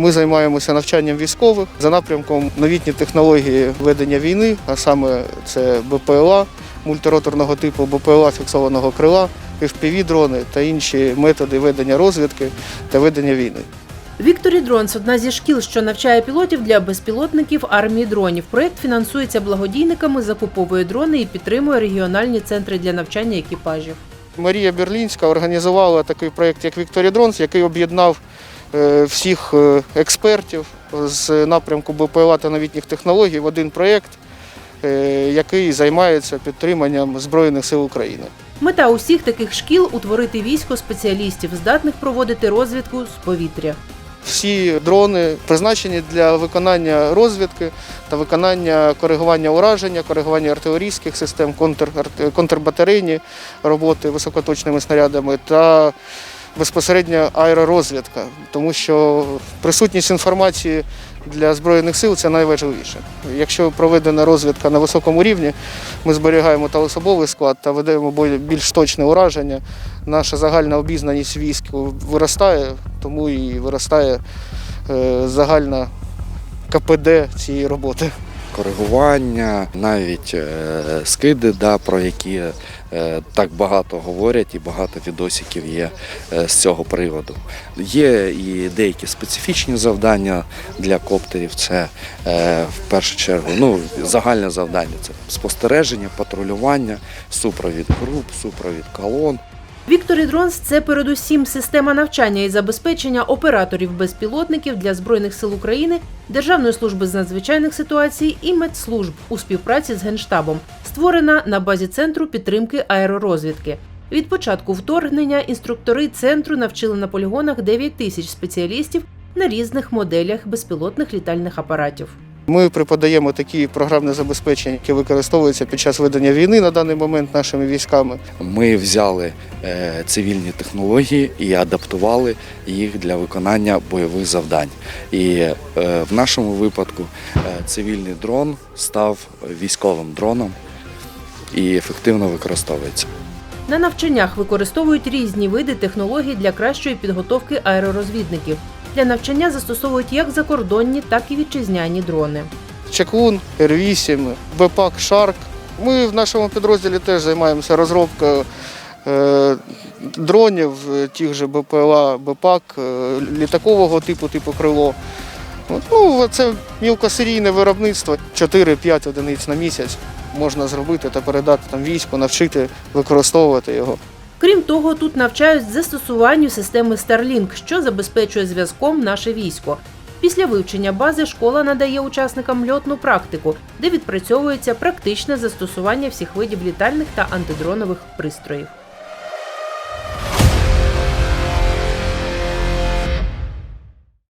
Ми займаємося навчанням військових за напрямком новітні технології ведення війни, а саме це БПЛА мультироторного типу, БПЛА фіксованого крила, FPV-дрони та інші методи ведення розвідки та ведення війни. Вікторі Дронс одна зі шкіл, що навчає пілотів для безпілотників армії дронів. Проєкт фінансується благодійниками, закуповує дрони і підтримує регіональні центри для навчання екіпажів. Марія Берлінська організувала такий проєкт, як Вікторі Дронс, який об'єднав всіх е, експертів з напрямку БПЛА та новітніх технологій в один проєкт, е, який займається підтриманням Збройних сил України. Мета усіх таких шкіл утворити військо спеціалістів, здатних проводити розвідку з повітря. Всі дрони призначені для виконання розвідки та виконання коригування ураження, коригування артилерійських систем, контр, контрбатарейні роботи високоточними снарядами та безпосередньо аеророзвідка, тому що присутність інформації для збройних сил це найважливіше. Якщо проведена розвідка на високому рівні, ми зберігаємо та особовий склад та ведемо більш точне ураження. Наша загальна обізнаність війську виростає, тому і виростає е, загальна КПД цієї роботи. Коригування, навіть е, скиди, да, про які е, так багато говорять, і багато відосиків є е, з цього приводу. Є і деякі специфічні завдання для коптерів. Це в першу чергу ну, загальне завдання це спостереження, патрулювання, супровід груп, супровід колон. Вікторі Дронс це передусім система навчання і забезпечення операторів безпілотників для збройних сил України, Державної служби з надзвичайних ситуацій і медслужб у співпраці з генштабом, створена на базі центру підтримки аеророзвідки. Від початку вторгнення інструктори центру навчили на полігонах 9 тисяч спеціалістів на різних моделях безпілотних літальних апаратів. Ми преподаємо такі програмне забезпечення, які використовуються під час ведення війни на даний момент нашими військами. Ми взяли е, цивільні технології і адаптували їх для виконання бойових завдань. І е, в нашому випадку е, цивільний дрон став військовим дроном і ефективно використовується. На навчаннях використовують різні види технологій для кращої підготовки аеророзвідників. Для навчання застосовують як закордонні, так і вітчизняні дрони. Чаклун, Р-8, БПАК, Шарк. Ми в нашому підрозділі теж займаємося розробкою е, дронів, е, тих же БПЛА, БПАК, е, літакового типу, типу крило. Ну, це мілкосерійне виробництво, 4-5 одиниць на місяць можна зробити та передати там війську, навчити використовувати його. Крім того, тут навчають застосуванню системи Starlink, що забезпечує зв'язком наше військо. Після вивчення бази школа надає учасникам льотну практику, де відпрацьовується практичне застосування всіх видів літальних та антидронових пристроїв.